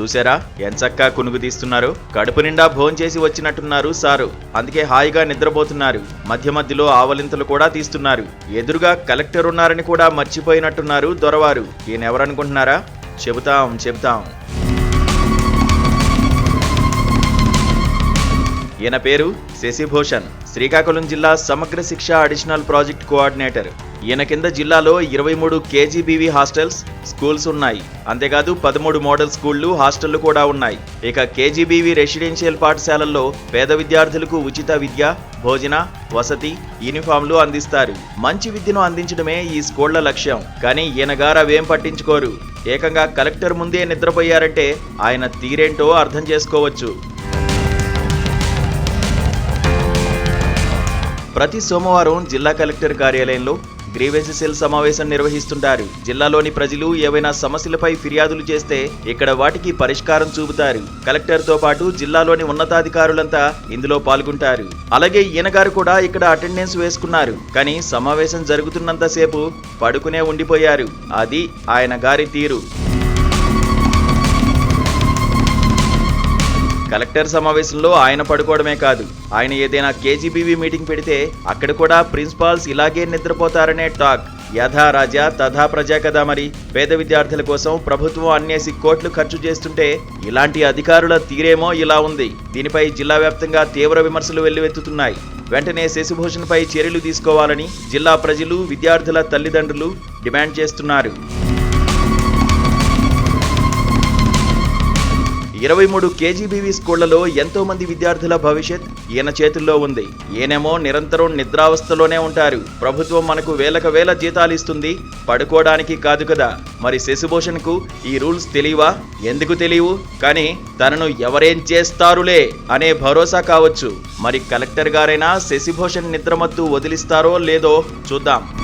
చూసారా ఎంచక్కా కునుగు తీస్తున్నారు? కడుపు నిండా భోంచేసి వచ్చినట్టున్నారు సారు. అందుకే హాయిగా నిద్రపోతున్నారు. మధ్య మధ్యలో ఆవలింతలు కూడా తీస్తున్నారు. ఎదురుగా కలెక్టర్ ఉన్నారని కూడా మర్చిపోయినట్టున్నారు దొరవారు. ఈయన ఎవరనుకుంటున్నారా చెబుతాం చెబుతాం. ఈయన పేరు శశిభూషణ్ శ్రీకాకుళం జిల్లా సమగ్ర శిక్ష అడిషనల్ ప్రాజెక్ట్ కోఆర్డినేటర్. ఈయన కింద జిల్లాలో ఇరవై మూడు కేజీబీవీ హాస్టల్స్ స్కూల్స్ ఉన్నాయి. అంతేకాదు పదమూడు మోడల్ స్కూళ్ళు హాస్టళ్ళు కూడా ఉన్నాయి. ఇక కేజీబీవీ రెసిడెన్షియల్ పాఠశాలల్లో పేద విద్యార్థులకు ఉచిత విద్య భోజన వసతి యూనిఫామ్లు అందిస్తారు. మంచి విద్యను అందించడమే ఈ స్కూళ్ళ లక్ష్యం. కానీ ఈయన గారు అవేం పట్టించుకోరు. ఏకంగా కలెక్టర్ ముందే నిద్రపోయారంటే ఆయన తీరేంటో అర్థం చేసుకోవచ్చు. ప్రతి సోమవారం జిల్లా కలెక్టర్ కార్యాలయంలో గ్రీవెన్స్ సెల్ సమావేశం నిర్వహిస్తుంటారు. జిల్లాలోని ప్రజలు ఏవైనా సమస్యలపై ఫిర్యాదులు చేస్తే ఇక్కడ వాటికి పరిష్కారం చూపుతారు. కలెక్టర్తో పాటు జిల్లాలోని ఉన్నతాధికారులంతా ఇందులో పాల్గొంటారు. అలాగే ఈయన గారు కూడా ఇక్కడ అటెండెన్స్ వేసుకున్నారు. కానీ సమావేశం జరుగుతున్నంతసేపు పడుకునే ఉండిపోయారు. అది ఆయన గారి తీరు. కలెక్టర్ సమావేశంలో ఆయన పడుకోవడమే కాదు ఆయన ఏదైనా కేజీబీవీ మీటింగ్ పెడితే అక్కడ కూడా ప్రిన్సిపాల్స్ ఇలాగే నిద్రపోతారనే టాక్. యథా రాజా తథా ప్రజా కదా మరి. పేద విద్యార్థుల కోసం ప్రభుత్వం అన్నేసి కోట్లు ఖర్చు చేస్తుంటే ఇలాంటి అధికారుల తీరేమో ఇలా ఉంది. దీనిపై జిల్లా వ్యాప్తంగా తీవ్ర విమర్శలు వెల్లువెత్తుతున్నాయి. వెంటనే శశిభూషణ్పై చర్యలు తీసుకోవాలని జిల్లా ప్రజలు విద్యార్థుల తల్లిదండ్రులు డిమాండ్ చేస్తున్నారు. ఇరవై మూడు కేజీబీవీ స్కూళ్ళలో ఎంతో మంది విద్యార్థుల భవిష్యత్ ఈయన చేతుల్లో ఉంది. ఈయనేమో నిరంతరం నిద్రావస్థలోనే ఉంటారు. ప్రభుత్వం మనకు వేలకు వేల జీతాలు ఇస్తుంది. పడుకోవడానికి కాదు కదా. మరి శశిభూషణ్కు ఈ రూల్స్ తెలియవా? ఎందుకు తెలియవు? కానీ తనను ఎవరేం చేస్తారులే అనే భరోసా కావచ్చు. మరి కలెక్టర్ గారైనా శశిభూషణ్ నిద్రమత్తు వదిలిస్తారో లేదో చూద్దాం.